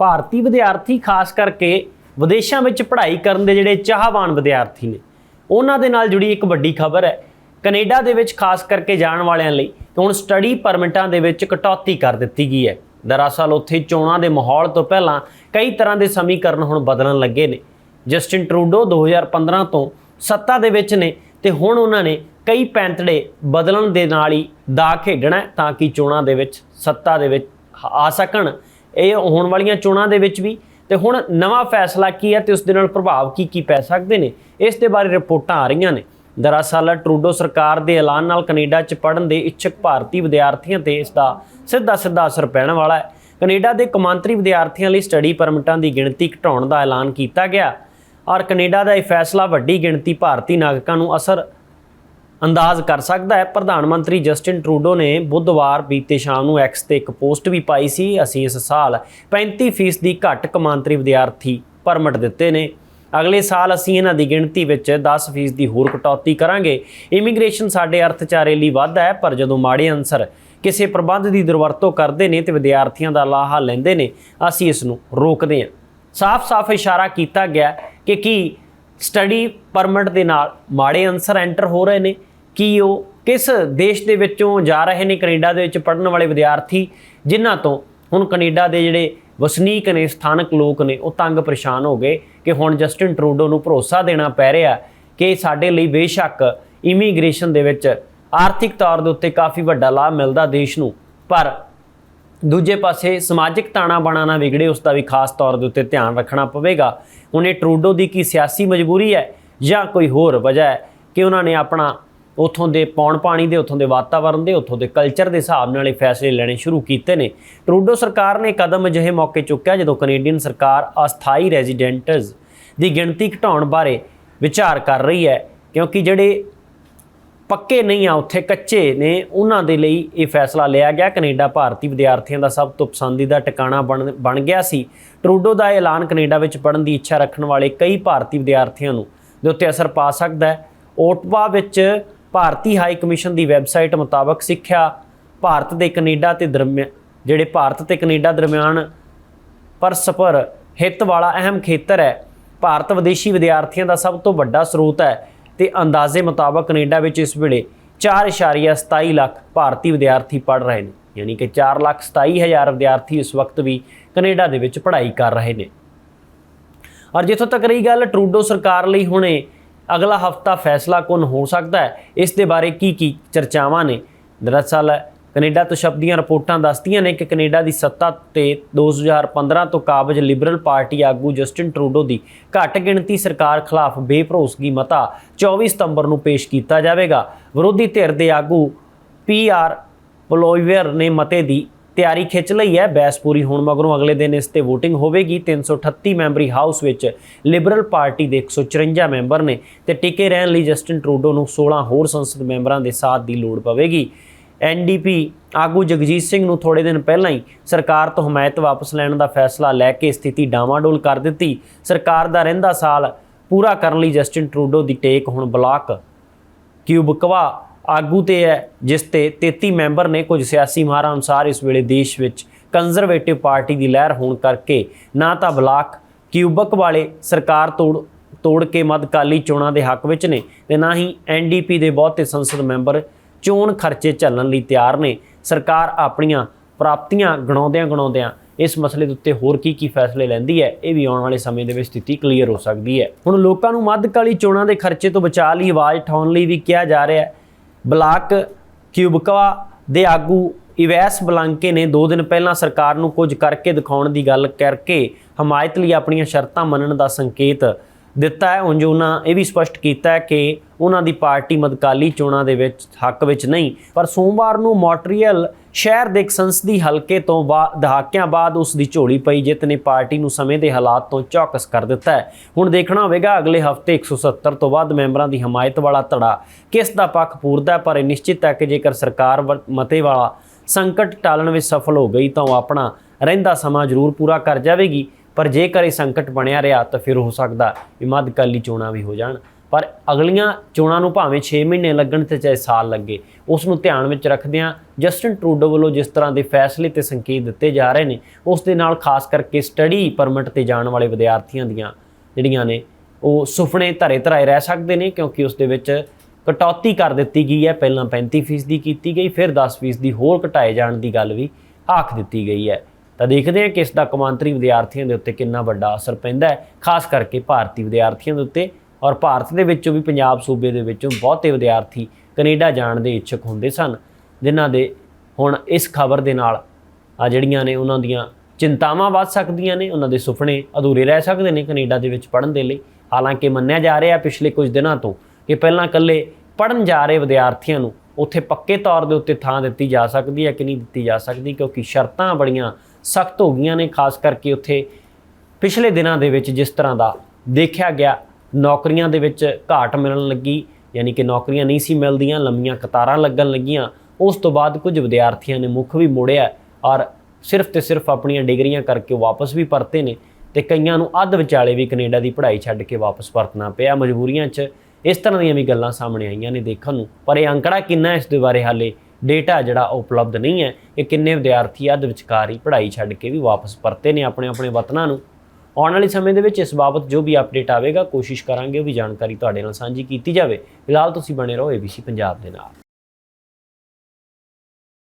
ਭਾਰਤੀ ਵਿਦਿਆਰਥੀ, ਖਾਸ ਕਰਕੇ ਵਿਦੇਸ਼ਾਂ ਵਿੱਚ ਪੜ੍ਹਾਈ ਕਰਨ ਦੇ ਜਿਹੜੇ ਚਾਹਵਾਨ ਵਿਦਿਆਰਥੀ ਨੇ, ਉਹਨਾਂ ਦੇ ਨਾਲ ਜੁੜੀ ਇੱਕ ਵੱਡੀ ਖਬਰ ਹੈ। ਕੈਨੇਡਾ ਦੇ ਵਿੱਚ ਖਾਸ ਕਰਕੇ ਜਾਣ ਵਾਲਿਆਂ ਲਈ ਹੁਣ ਸਟੱਡੀ ਪਰਮਿਟਾਂ ਦੇ ਵਿੱਚ ਕਟੌਤੀ ਕਰ ਦਿੱਤੀ ਗਈ ਹੈ। ਦਰਅਸਲ ਉੱਥੇ ਚੋਣਾਂ ਦੇ ਮਾਹੌਲ ਤੋਂ ਪਹਿਲਾਂ ਕਈ ਤਰ੍ਹਾਂ ਦੇ ਸਮੀਕਰਨ ਹੁਣ ਬਦਲਣ ਲੱਗੇ ਨੇ। ਜਸਟਿਨ ਟਰੂਡੋ 2015 ਤੋਂ ਸੱਤਾ ਦੇ ਵਿੱਚ ਨੇ ਤੇ ਹੁਣ ਉਹਨਾਂ ਨੇ ਕਈ ਪੈਂਤੜੇ ਬਦਲਣ ਦੇ ਨਾਲ ਹੀ ਦਾ ਖੇਡਣਾ ਤਾਂ ਕਿ ਚੋਣਾਂ ਦੇ ਵਿੱਚ ਸੱਤਾ ਦੇ ਵਿੱਚ ਆ ਸਕਣ। ਇਹ ਹੋਣ ਵਾਲੀਆਂ ਚੋਣਾਂ ਦੇ ਵਿੱਚ ਵੀ। ਤੇ ਹੁਣ ਨਵਾਂ ਫੈਸਲਾ ਕੀ ਹੈ ਤੇ ਉਸ ਦੇ ਨਾਲ ਪ੍ਰਭਾਵ ਕੀ ਕੀ ਪੈ ਸਕਦੇ ਨੇ? ਇਸ ਦੇ ਬਾਰੇ ਰਿਪੋਰਟਾਂ ਆ ਰਹੀਆਂ ਨੇ। ਦਰਅਸਲ, ਟਰੂਡੋ ਸਰਕਾਰ ਦੇ ਐਲਾਨ ਨਾਲ ਕੈਨੇਡਾ 'ਚ ਪੜ੍ਹਨ ਦੇ ਇੱਛਕ ਭਾਰਤੀ ਵਿਦਿਆਰਥੀਆਂ ਤੇ ਇਸ ਦਾ ਸਿੱਧਾ ਸਿੱਧਾ ਅਸਰ ਪੈਣ ਵਾਲਾ ਹੈ। ਕੈਨੇਡਾ ਦੇ ਕੌਮਾਂਤਰੀ ਵਿਦਿਆਰਥੀਆਂ ਲਈ ਸਟੱਡੀ ਪਰਮਿਟਾਂ ਦੀ ਗਿਣਤੀ ਘਟਾਉਣ ਦਾ ਐਲਾਨ ਕੀਤਾ ਗਿਆ। ਔਰ ਕੈਨੇਡਾ ਦਾ ਇਹ ਫੈਸਲਾ ਵੱਡੀ ਗਿਣਤੀ ਭਾਰਤੀ ਨਾਗਰਿਕਾਂ ਨੂੰ ਅਸਰ ਅੰਦਾਜ਼ ਕਰ ਸਕਦਾ ਹੈ। ਪ੍ਰਧਾਨ ਮੰਤਰੀ ਜਸਟਿਨ ਟਰੂਡੋ ਨੇ ਬੁੱਧਵਾਰ ਬੀਤੇ ਸ਼ਾਮ ਨੂੰ ਐਕਸ ਤੇ ਇੱਕ ਪੋਸਟ ਵੀ ਪਾਈ ਸੀ। ਅਸੀਂ ਇਸ ਸਾਲ 35% ਦੀ ਘੱਟ ਕਮਾਂਤਰੀ ਵਿਦਿਆਰਥੀ ਪਰਮਿਟ ਦਿੱਤੇ ਨੇ। ਅਗਲੇ ਸਾਲ ਅਸੀਂ ਇਹਨਾਂ ਦੀ ਗਿਣਤੀ ਵਿੱਚ 10% ਦੀ ਹੋਰ ਕਟੌਤੀ ਕਰਾਂਗੇ। ਇਮੀਗ੍ਰੇਸ਼ਨ ਸਾਡੇ ਅਰਥਚਾਰੇ ਲਈ ਵਾਧਾ ਹੈ, ਪਰ ਜਦੋਂ ਮਾੜੇ ਅਨਸਰ ਕਿਸੇ ਪ੍ਰਬੰਧ ਦੀ ਦੁਰਵਰਤੋਂ ਕਰਦੇ ਨੇ ਤੇ ਵਿਦਿਆਰਥੀਆਂ ਦਾ ਲਾਹਾ ਲੈਂਦੇ ਨੇ, ਅਸੀਂ ਇਸ ਨੂੰ ਰੋਕਦੇ ਹਾਂ। ਸਾਫ਼-ਸਾਫ਼ ਇਸ਼ਾਰਾ ਕੀਤਾ ਗਿਆ ਕਿ ਕੀ ਸਟੱਡੀ ਪਰਮਿਟ ਦੇ ਨਾਲ ਮਾੜੇ ਅਨਸਰ ਐਂਟਰ ਹੋ ਰਹੇ ਨੇ। ਕੀ ਉਹ ਕਿਸ ਦੇਸ਼ ਦੇ ਵਿੱਚੋਂ ਜਾ ਰਹੇ ਨੇ, ਕੈਨੇਡਾ ਦੇ ਵਿੱਚ ਪੜਨ ਵਾਲੇ ਵਿਦਿਆਰਥੀ, ਜਿਨ੍ਹਾਂ ਤੋਂ ਹੁਣ ਕੈਨੇਡਾ ਦੇ ਜਿਹੜੇ ਵਸਨੀਕ ਨੇ, ਸਥਾਨਕ ਲੋਕ ਨੇ, ਉਹ ਤੰਗ ਪਰੇਸ਼ਾਨ ਹੋ ਗਏ ਕਿ ਹੁਣ ਜਸਟਿਨ ਟਰੂਡੋ ਨੂੰ ਭਰੋਸਾ ਦੇਣਾ ਪੈ ਰਿਹਾ ਕਿ ਸਾਡੇ ਲਈ ਬੇਸ਼ੱਕ ਇਮੀਗ੍ਰੇਸ਼ਨ ਦੇ ਵਿੱਚ ਆਰਥਿਕ ਤੌਰ ਦੇ ਉੱਤੇ ਕਾਫੀ ਵੱਡਾ ਲਾਭ ਮਿਲਦਾ ਦੇਸ਼ ਨੂੰ। ਪਰ ਦੂਜੇ ਪਾਸੇ ਸਮਾਜਿਕ ਤਾਣਾ ਬਾਣਾ ਨਾ ਵਿਗੜੇ, ਉਸ ਦਾ ਵੀ ਖਾਸ ਤੌਰ ਦੇ ਉੱਤੇ ਧਿਆਨ ਰੱਖਣਾ ਪਵੇਗਾ। ਹੁਣ ਟਰੂਡੋ ਦੀ ਕੀ ਸਿਆਸੀ ਮਜਬੂਰੀ ਹੈ ਜਾਂ ਕੋਈ ਹੋਰ ਵਜ੍ਹਾ ਹੈ ਕਿ ਉਹਨਾਂ ਨੇ ਆਪਣਾ ਉਥੋਂ ਦੇ ਪੌਣ ਪਾਣੀ ਦੇ, ਉਥੋਂ ਦੇ ਵਾਤਾਵਰਣ ਦੇ, ਉਥੋਂ ਦੇ ਕਲਚਰ ਦੇ ਹਿਸਾਬ ਨਾਲ ਇਹ ਫੈਸਲੇ ਲੈਣੇ ਸ਼ੁਰੂ ਕੀਤੇ ਨੇ। ਟਰੂਡੋ ਸਰਕਾਰ ਨੇ ਕਦਮ ਅਜਿਹੇ ਮੌਕੇ ਚੁੱਕਿਆ ਜਦੋਂ ਕੈਨੇਡੀਅਨ ਸਰਕਾਰ ਅਸਥਾਈ ਰੈਜ਼ੀਡੈਂਟਸ ਦੀ ਗਿਣਤੀ ਘਟਾਉਣ ਬਾਰੇ ਵਿਚਾਰ ਕਰ ਰਹੀ ਹੈ, ਕਿਉਂਕਿ ਜਿਹੜੇ ਪੱਕੇ ਨਹੀਂ ਆ, ਉੱਥੇ ਕੱਚੇ ਨੇ, ਉਹਨਾਂ ਦੇ ਲਈ ਇਹ ਫੈਸਲਾ ਲਿਆ ਗਿਆ। ਕੈਨੇਡਾ ਭਾਰਤੀ ਵਿਦਿਆਰਥੀਆਂ ਦਾ ਸਭ ਤੋਂ ਪਸੰਦੀਦਾ ਟਿਕਾਣਾ ਬਣ ਬਣ ਗਿਆ ਸੀ। ਟਰੂਡੋ ਦਾ ਇਹ ਐਲਾਨ ਕੈਨੇਡਾ ਵਿੱਚ ਪੜ੍ਹਨ ਦੀ ਇੱਛਾ ਰੱਖਣ ਵਾਲੇ ਕਈ ਭਾਰਤੀ ਵਿਦਿਆਰਥੀਆਂ ਨੂੰ ਦੇ ਉੱਤੇ ਅਸਰ ਪਾ ਸਕਦਾ ਹੈ। ਓਟਵਾ ਵਿੱਚ ਭਾਰਤੀ ਹਾਈ ਕਮਿਸ਼ਨ ਦੀ ਵੈਬਸਾਈਟ ਮੁਤਾਬਕ ਸਿੱਖਿਆ ਭਾਰਤ ਦੇ ਕੈਨੇਡਾ ਤੇ ਦਰਮਿਆਨ ਜਿਹੜੇ ਭਾਰਤ ਤੇ ਕੈਨੇਡਾ ਦਰਮਿਆਨ ਪਰਸਪਰ ਹਿੱਤ ਵਾਲਾ ਅਹਿਮ ਖੇਤਰ ਹੈ। ਭਾਰਤ ਵਿਦੇਸ਼ੀ ਵਿਦਿਆਰਥੀਆਂ ਦਾ ਸਭ ਤੋਂ ਵੱਡਾ ਸਰੋਤ ਹੈ। ਤੇ ਅੰਦਾਜ਼ੇ ਮੁਤਾਬਕ ਕੈਨੇਡਾ ਵਿੱਚ ਇਸ ਵੇਲੇ 4.27 ਲੱਖ ਭਾਰਤੀ ਵਿਦਿਆਰਥੀ ਪੜ੍ਹ ਰਹੇ ਨੇ, ਯਾਨੀ ਕਿ 4 ਲੱਖ 27 ਹਜ਼ਾਰ ਵਿਦਿਆਰਥੀ ਇਸ ਵਕਤ ਵੀ ਕੈਨੇਡਾ ਦੇ ਵਿੱਚ ਪੜ੍ਹਾਈ ਕਰ ਰਹੇ ਨੇ। ਔਰ ਜਿੱਥੋਂ ਤੱਕ ਰਹੀ ਗੱਲ ਟਰੂਡੋ ਸਰਕਾਰ ਲਈ, ਹੁਣੇ ਅਗਲਾ ਹਫਤਾ ਫੈਸਲਾ ਕੌਣ ਹੋ ਸਕਦਾ ਹੈ, ਇਸ ਦੇ ਬਾਰੇ ਕੀ ਕੀ ਚਰਚਾਵਾਂ ਨੇ? ਦਰਅਸਲ ਕੈਨੇਡਾ ਤੋਂ ਸ਼ਬਦੀਆਂ ਰਿਪੋਰਟਾਂ ਦੱਸਦੀਆਂ ਨੇ ਕਿ ਕੈਨੇਡਾ ਦੀ ਸੱਤਾ ਤੇ 2015 ਤੋਂ ਕਾਬਜ ਲਿਬਰਲ ਪਾਰਟੀ ਆਗੂ ਜਸਟਿਨ ਟਰੂਡੋ ਦੀ ਘੱਟ ਗਿਣਤੀ ਸਰਕਾਰ ਖਿਲਾਫ ਬੇਭਰੋਸਗੀ ਮਤਾ 24 ਸਤੰਬਰ ਨੂੰ ਪੇਸ਼ ਕੀਤਾ ਜਾਵੇਗਾ। ਵਿਰੋਧੀ ਧਿਰ ਦੇ ਆਗੂ ਪੀਆਰ ਪਲੋਇਵਰ ਨੇ ਮਤੇ ਦੀ ਤਿਆਰੀ ਖਿੱਚ ਲਈ ਹੈ। ਬਹਿਸ ਪੂਰੀ ਹੋਣ ਮਗਰੋਂ ਅਗਲੇ ਦਿਨ ਇਸ ਤੇ VOTING ਹੋਵੇਗੀ। 338 ਮੈਂਬਰੀ ਹਾਊਸ ਵਿੱਚ ਲਿਬਰਲ ਪਾਰਟੀ ਦੇ 154 ਮੈਂਬਰ ਨੇ ਤੇ ਟਿਕੇ ਰਹਿਣ ਲਈ ਜਸਟਿਨ ਟਰੂਡੋ ਨੂੰ 16 ਹੋਰ ਸੰਸਦ ਮੈਂਬਰਾਂ ਦੇ ਸਾਥ ਦੀ ਲੋੜ ਪਵੇਗੀ। ਐਨਡੀਪੀ ਆਗੂ ਜਗਜੀਤ ਸਿੰਘ ਨੂੰ ਥੋੜੇ ਦਿਨ ਪਹਿਲਾਂ ਹੀ ਸਰਕਾਰ ਤੋਂ ਹਮਾਇਤ ਵਾਪਸ ਲੈਣ ਦਾ ਫੈਸਲਾ ਲੈ ਕੇ ਸਥਿਤੀ ਡਾਵਾਡੋਲ ਕਰ ਦਿੱਤੀ। ਸਰਕਾਰ ਦਾ ਰਹਿੰਦਾ ਸਾਲ ਪੂਰਾ ਕਰਨ ਲਈ ਜਸਟਿਨ ਟਰੂਡੋ ਦੀ ਟੇਕ ਹੁਣ ਬਲਾਕ ਕਿਊਬਕਵਾ ਆਗੂ ਤੇ ਹੈ, ਜਿਸ ਤੇ 33 ਮੈਂਬਰ ਨੇ ਕੁਝ ਸਿਆਸੀ ਮਾਹਰਾਂ ਅਨੁਸਾਰ ਇਸ ਵੇਲੇ ਦੇਸ਼ ਵਿੱਚ ਕੰਜ਼ਰਵੇਟਿਵ ਪਾਰਟੀ ਦੀ ਲਹਿਰ ਹੋਣ ਕਰਕੇ ਨਾ ਤਾਂ ਬਲਾਕ ਕਿਊਬਕ ਵਾਲੇ ਸਰਕਾਰ ਤੋੜ ਤੋੜ ਕੇ ਮੱਧਕਾਲੀ ਚੋਣਾਂ ਦੇ ਹੱਕ ਵਿੱਚ ਨੇ ਤੇ ਨਾ ਹੀ ਐਨਡੀਪੀ ਦੇ ਬਹੁਤੇ ਸੰਸਦ ਮੈਂਬਰ ਚੋਣ ਖਰਚੇ ਝੱਲਣ ਲਈ ਤਿਆਰ ਨੇ। ਸਰਕਾਰ ਆਪਣੀਆਂ ਪ੍ਰਾਪਤੀਆਂ ਗਣਾਉਂਦਿਆਂ ਗਣਾਉਂਦਿਆਂ ਇਸ ਮਸਲੇ ਦੇ ਉੱਤੇ ਹੋਰ ਕੀ ਕੀ ਫੈਸਲੇ ਲੈਂਦੀ ਹੈ, ਇਹ ਵੀ ਆਉਣ ਵਾਲੇ ਸਮੇਂ ਦੇ ਵਿੱਚ ਸਥਿਤੀ ਕਲੀਅਰ ਹੋ ਸਕਦੀ ਹੈ। ਹੁਣ ਲੋਕਾਂ ਨੂੰ ਮੱਧਕਾਲੀ ਚੋਣਾਂ ਦੇ ਖਰਚੇ ਤੋਂ ਬਚਾਅ ਲਈ ਆਵਾਜ਼ ਉਠਾਉਣ ਲਈ ਵੀ ਕਿਹਾ ਜਾ ਰਿਹਾ ਹੈ। ਬਲਾਕ ਕਿਊਬਕਵਾ ਦੇ ਆਗੂ ਇਵੈਸ ਬਲਾਂਕੇ ਨੇ 2 ਦਿਨ ਪਹਿਲਾਂ ਸਰਕਾਰ ਨੂੰ ਕੁਝ ਕਰਕੇ ਦਿਖਾਉਣ ਦੀ ਗੱਲ ਕਰਕੇ ਹਮਾਇਤ ਲਈ ਆਪਣੀਆਂ ਸ਼ਰਤਾਂ ਮੰਨਣ ਦਾ ਸੰਕੇਤ ਦਿੱਤਾ ਹੈ। ਉਂਝ ਉਹਨਾਂ ਇਹ ਵੀ ਸਪਸ਼ਟ ਕੀਤਾ ਹੈ ਕਿ ਉਹਨਾਂ ਦੀ ਪਾਰਟੀ ਮਦਕਾਲੀ ਚੋਣਾਂ ਦੇ ਵਿੱਚ ਹੱਕ ਵਿੱਚ ਨਹੀਂ, ਪਰ ਸੋਮਵਾਰ ਨੂੰ ਮੌਂਟਰੀਅਲ ਸ਼ਹਿਰ ਦੇ ਇੱਕ ਸੰਸਦੀ ਹਲਕੇ ਤੋਂ ਬਾਅਦ ਦਹਾਕਿਆਂ ਬਾਅਦ ਉਸ ਦੀ ਝੋਲੀ ਪਈ ਜਿੱਤ ਨੇ ਪਾਰਟੀ ਨੂੰ ਸਮੇਂ ਦੇ ਹਾਲਾਤ ਤੋਂ ਚੌਕਸ ਕਰ ਦਿੱਤਾ ਹੈ। ਹੁਣ ਦੇਖਣਾ ਹੋਵੇਗਾ, ਅਗਲੇ ਹਫ਼ਤੇ 170 ਤੋਂ ਵੱਧ ਮੈਂਬਰਾਂ ਦੀ ਹਮਾਇਤ ਵਾਲਾ ਧੜਾ ਕਿਸ ਦਾ ਪੱਖ ਪੂਰਦਾ ਪਰ ਇਹ ਨਿਸ਼ਚਿਤ ਹੈ ਕਿ ਜੇਕਰ ਸਰਕਾਰ ਵ- ਮਤੇ ਵਾਲਾ ਸੰਕਟ ਟਾਲਣ ਵਿੱਚ ਸਫਲ ਹੋ ਗਈ, ਤਾਂ ਉਹ ਆਪਣਾ ਰਹਿੰਦਾ ਸਮਾਂ ਜ਼ਰੂਰ ਪੂਰਾ ਕਰ ਜਾਵੇਗੀ। ਪਰ ਜੇਕਰ ਇਹ ਸੰਕਟ ਬਣਿਆ ਰਿਹਾ ਤਾਂ ਫਿਰ ਹੋ ਸਕਦਾ ਵੀ ਮੱਧਕਾਲੀ ਚੋਣਾਂ ਵੀ ਹੋ ਜਾਣ। ਪਰ ਅਗਲੀਆਂ ਚੋਣਾਂ ਨੂੰ ਭਾਵੇਂ 6 ਮਹੀਨੇ ਲੱਗਣ ਤੇ ਚਾਹੇ ਸਾਲ ਲੱਗੇ, ਉਸ ਨੂੰ ਧਿਆਨ ਵਿੱਚ ਰੱਖਦਿਆਂ ਜਸਟਿਨ ਟਰੂਡੋ ਵੱਲੋਂ ਜਿਸ ਤਰ੍ਹਾਂ ਦੇ ਫੈਸਲੇ ਤੇ ਸੰਕੇਤ ਦਿੱਤੇ ਜਾ ਰਹੇ ਨੇ, ਉਸ ਦੇ ਨਾਲ ਖਾਸ ਕਰਕੇ ਸਟੱਡੀ ਪਰਮਿਟ ਤੇ ਜਾਣ ਵਾਲੇ ਵਿਦਿਆਰਥੀਆਂ ਦੀਆਂ ਜਿਹੜੀਆਂ ਨੇ, ਉਹ ਸੁਪਨੇ ਧਰੇ ਧਰਾਏ ਰਹਿ ਸਕਦੇ ਨੇ ਕਿਉਂਕਿ ਉਸ ਦੇ ਵਿੱਚ ਕਟੌਤੀ ਕਰ ਦਿੱਤੀ ਗਈ ਹੈ। ਪਹਿਲਾਂ 35% ਦੀ ਕੀਤੀ ਗਈ, ਫਿਰ 10% ਦੀ ਹੋਰ ਘਟਾਏ ਜਾਣ ਦੀ ਗੱਲ ਵੀ ਆਖ ਦਿੱਤੀ ਗਈ ਹੈ। ਤਾਂ ਦੇਖਦੇ ਹਾਂ ਕਿ ਇਸ ਦਾ ਕੌਮਾਂਤਰੀ ਵਿਦਿਆਰਥੀਆਂ ਦੇ ਉੱਤੇ ਕਿੰਨਾ ਵੱਡਾ ਅਸਰ ਪੈਂਦਾ ਹੈ, ਖਾਸ ਕਰਕੇ ਭਾਰਤੀ ਵਿਦਿਆਰਥੀਆਂ ਦੇ ਉੱਤੇ। ਔਰ ਭਾਰਤ ਦੇ ਵਿੱਚੋਂ ਵੀ ਪੰਜਾਬ ਸੂਬੇ ਦੇ ਵਿੱਚੋਂ ਬਹੁਤੇ ਵਿਦਿਆਰਥੀ ਕੈਨੇਡਾ ਜਾਣ ਦੇ ਇੱਛੁਕ ਹੁੰਦੇ ਸਨ, ਜਿਨ੍ਹਾਂ ਦੇ ਹੁਣ ਇਸ ਖਬਰ ਦੇ ਨਾਲ ਆ ਜਿਹੜੀਆਂ ਨੇ ਉਹਨਾਂ ਦੀਆਂ ਚਿੰਤਾਵਾਂ ਵੱਧ ਸਕਦੀਆਂ ਨੇ, ਉਹਨਾਂ ਦੇ ਸੁਪਨੇ ਅਧੂਰੇ ਰਹਿ ਸਕਦੇ ਨੇ ਕੈਨੇਡਾ ਦੇ ਵਿੱਚ ਪੜ੍ਹਨ ਦੇ ਲਈ। ਹਾਲਾਂਕਿ ਮੰਨਿਆ ਜਾ ਰਿਹਾ ਪਿਛਲੇ ਕੁਝ ਦਿਨਾਂ ਤੋਂ ਕਿ ਪਹਿਲਾਂ ਇਕੱਲੇ ਪੜ੍ਹਨ ਜਾ ਰਹੇ ਵਿਦਿਆਰਥੀਆਂ ਨੂੰ ਉੱਥੇ ਪੱਕੇ ਤੌਰ ਦੇ ਉੱਤੇ ਥਾਂ ਦਿੱਤੀ ਜਾ ਸਕਦੀ ਹੈ ਕਿ ਨਹੀਂ ਦਿੱਤੀ ਜਾ ਸਕਦੀ, ਕਿਉਂਕਿ ਸ਼ਰਤਾਂ ਬੜੀਆਂ ਸਖਤ ਹੋ ਗਈਆਂ ਨੇ, ਖਾਸ ਕਰਕੇ ਉੱਥੇ ਪਿਛਲੇ ਦਿਨਾਂ ਦੇ ਵਿੱਚ ਜਿਸ ਤਰ੍ਹਾਂ ਦਾ ਦੇਖਿਆ ਗਿਆ, ਨੌਕਰੀਆਂ ਦੇ ਵਿੱਚ ਘਾਟ ਮਿਲਣ ਲੱਗੀ, ਯਾਨੀ ਕਿ ਨੌਕਰੀਆਂ ਨਹੀਂ ਸੀ ਮਿਲਦੀਆਂ, ਲੰਮੀਆਂ ਕਤਾਰਾਂ ਲੱਗਣ ਲੱਗੀਆਂ, ਉਸ ਤੋਂ ਬਾਅਦ ਕੁਝ ਵਿਦਿਆਰਥੀਆਂ ਨੇ ਮੁੱਖ ਵੀ ਮੋੜਿਆ ਔਰ ਸਿਰਫ ਤੇ ਸਿਰਫ ਆਪਣੀਆਂ ਡਿਗਰੀਆਂ ਕਰਕੇ ਵਾਪਸ ਵੀ ਪਰਤੇ ਨੇ ਤੇ ਕਈਆਂ ਨੂੰ ਅੱਧ ਵਿਚਾਲੇ ਵੀ ਕੈਨੇਡਾ ਦੀ ਪੜ੍ਹਾਈ ਛੱਡ ਕੇ ਵਾਪਸ ਪਰਤਣਾ ਪਿਆ। ਮਜਬੂਰੀਆਂ 'ਚ ਇਸ ਤਰ੍ਹਾਂ ਦੀਆਂ ਵੀ ਗੱਲਾਂ ਸਾਹਮਣੇ ਆਈਆਂ ਨੇ ਦੇਖਣ ਨੂੰ, ਪਰ ਇਹ ਅੰਕੜਾ ਕਿੰਨਾ ਇਸ ਦੇ ਬਾਰੇ ਹਾਲੇ ਡੇਟਾ ਜਿਹੜਾ ਉਹ ਉਪਲਬਧ ਨਹੀਂ ਹੈ ਕਿ ਕਿੰਨੇ ਵਿਦਿਆਰਥੀ ਅੱਧ ਵਿਚਕਾਰ ਹੀ ਪੜ੍ਹਾਈ ਛੱਡ ਕੇ ਵੀ ਵਾਪਸ ਪਰਤੇ ਨੇ ਆਪਣੇ ਆਪਣੇ ਵਤਨਾਂ ਨੂੰ। ਆਉਣ ਵਾਲੇ ਸਮੇਂ ਦੇ ਵਿੱਚ ਇਸ ਬਾਬਤ ਜੋ ਵੀ ਅਪਡੇਟ ਆਵੇਗਾ, ਕੋਸ਼ਿਸ਼ ਕਰਾਂਗੇ ਉਹ ਵੀ ਜਾਣਕਾਰੀ ਤੁਹਾਡੇ ਨਾਲ ਸਾਂਝੀ ਕੀਤੀ ਜਾਵੇ। ਫਿਲਹਾਲ ਤੁਸੀਂ ਬਣੇ ਰਹੋ ABC ਪੰਜਾਬ ਦੇ ਨਾਲ।